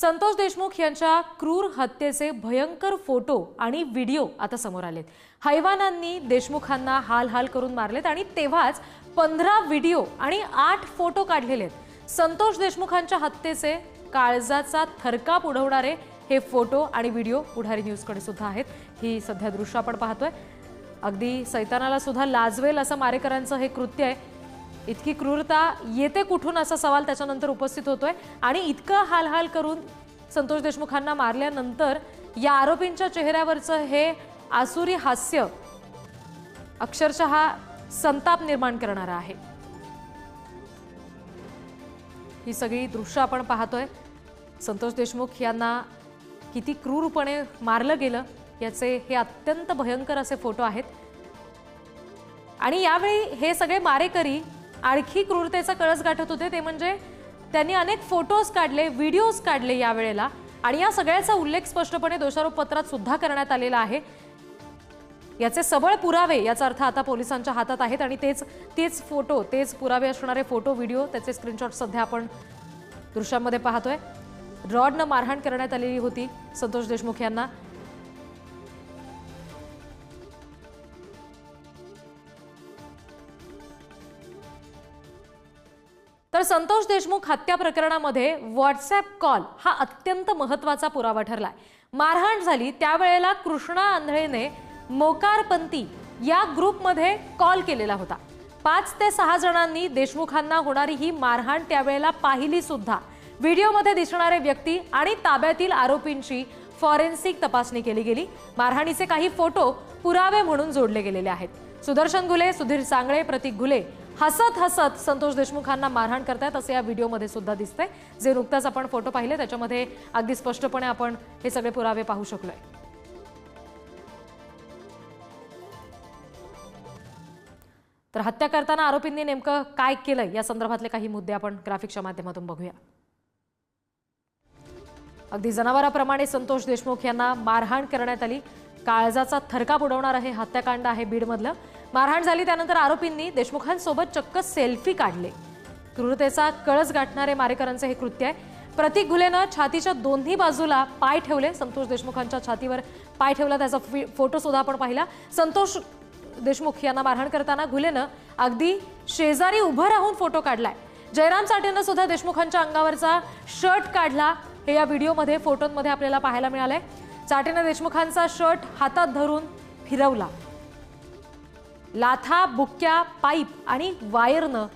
संतोष देशमुख यांच्या क्रूर हत्येचे भयंकर फोटो आणि व्हिडिओ आता समोर आलेत. हैवानांनी देशमुखांना हाल हाल करून मारलेत आणि तेव्हाच पंधरा व्हिडिओ आणि आठ फोटो काढलेले आहेत संतोष देशमुखांच्या हत्येचे काळजाचा थरकाप उडवणारे हे फोटो आणि व्हिडिओ पुढारी न्यूजकडे सुद्धा आहेत. ही सध्या दृश्य आपण पाहतोय. अगदी सैतानाला सुद्धा लाजवेल असं मारेकरांचं हे कृत्य आहे. इतकी क्रूरता येते कुठून असा सवाल त्याच्यानंतर उपस्थित होतोय. आणि इतकं हालहाल करून संतोष देशमुखांना मारल्यानंतर या आरोपींच्या चेहऱ्यावरचं हे आसुरी हास्य अक्षरशः संताप निर्माण करणारा आहे. ही सगळी दृश्य आपण पाहतोय. संतोष देशमुख यांना किती क्रूरपणे मारलं गेलं याचे हे अत्यंत भयंकर असे फोटो आहेत. आणि यावेळी हे सगळे मारेकरी आणखी क्रूरतेचा कळस गाठत होते. ते म्हणजे त्यांनी अनेक फोटोज काढले व्हिडिओज काढले यावेळेला आणि या सगळ्याचा उल्लेख स्पष्टपणे दोषारोप पत्रात सुद्धा करण्यात आलेला आहे. याचे सबळ पुरावे याचा अर्थ आता पोलिसांच्या हातात आहेत आणि तेच तेच फोटो तेच पुरावे असणारे फोटो व्हिडिओ त्याचे स्क्रीनशॉट सध्या आपण दृश्यांमध्ये पाहतोय. रॉडनं मारहाण करण्यात आलेली होती संतोष देशमुख यांना. तर संतोष देशमुख हत्या प्रकरणामध्ये व्हॉट्सॲप कॉल हा अत्यंत महत्त्वाचा पुरावा ठरलाय. मारहाण झाली त्यावेळेला कृष्णा आंधळेने मोकारपंथी या ग्रुपमध्ये कॉल केलेला होता. पाच ते सहा जणांनी देशमुखांना होणारी ही मारहाण त्यावेळेला पाहिली सुद्धा. व्हिडिओमध्ये दिसणारे व्यक्ती आणि ताब्यातील आरोपींची फॉरेन्सिक तपासणी केली गेली. मारहाणीचे काही फोटो पुरावे म्हणून जोडले गेलेले आहेत. सुदर्शन घुले सुधीर सांगळे प्रतीक घुले हसत हसत संतोष देशमुखांना मारहाण करतायत असे या व्हिडिओमध्ये सुद्धा दिसतंय. जे नुकताच आपण फोटो पाहिले त्याच्यामध्ये अगदी स्पष्टपणे आपण हे सगळे पुरावे पाहू शकलोय. तर हत्या करताना आरोपींनी नेमकं काय केलंय? या संदर्भातले काही मुद्दे आपण ग्राफिक्सच्या माध्यमातून बघूया. अगदी जनावराप्रमाणे संतोष देशमुख यांना मारहाण करण्यात आली. काळजाचा थरकाप उडवणार हे हत्याकांड आहे बीडमधलं. मारहाण झाली त्यानंतर आरोपींनी देशमुखांसोबत चक्क सेल्फी काढले. क्रूरतेचा कळस गाठणारे मारेकरांचे हे कृत्य आहे. प्रतीक घुलेनं छातीच्या दोन्ही बाजूला पाय ठेवले. संतोष देशमुखांच्या छातीवर पाय ठेवला त्याचा फि- फोटो सुद्धा आपण पाहिला. संतोष देशमुख यांना मारहाण करताना घुलेनं अगदी शेजारी उभं राहून फोटो काढलाय. जयराम साठेनं सुद्धा देशमुखांच्या अंगावरचा शर्ट काढला. हे या व्हिडिओमध्ये फोटोंमध्ये आपल्याला पाहायला मिळालंय. चाटेनं देशमुखांचा शर्ट हातात धरून फिरवला. लाथा बुक्क्या पाईप आणि वायरनं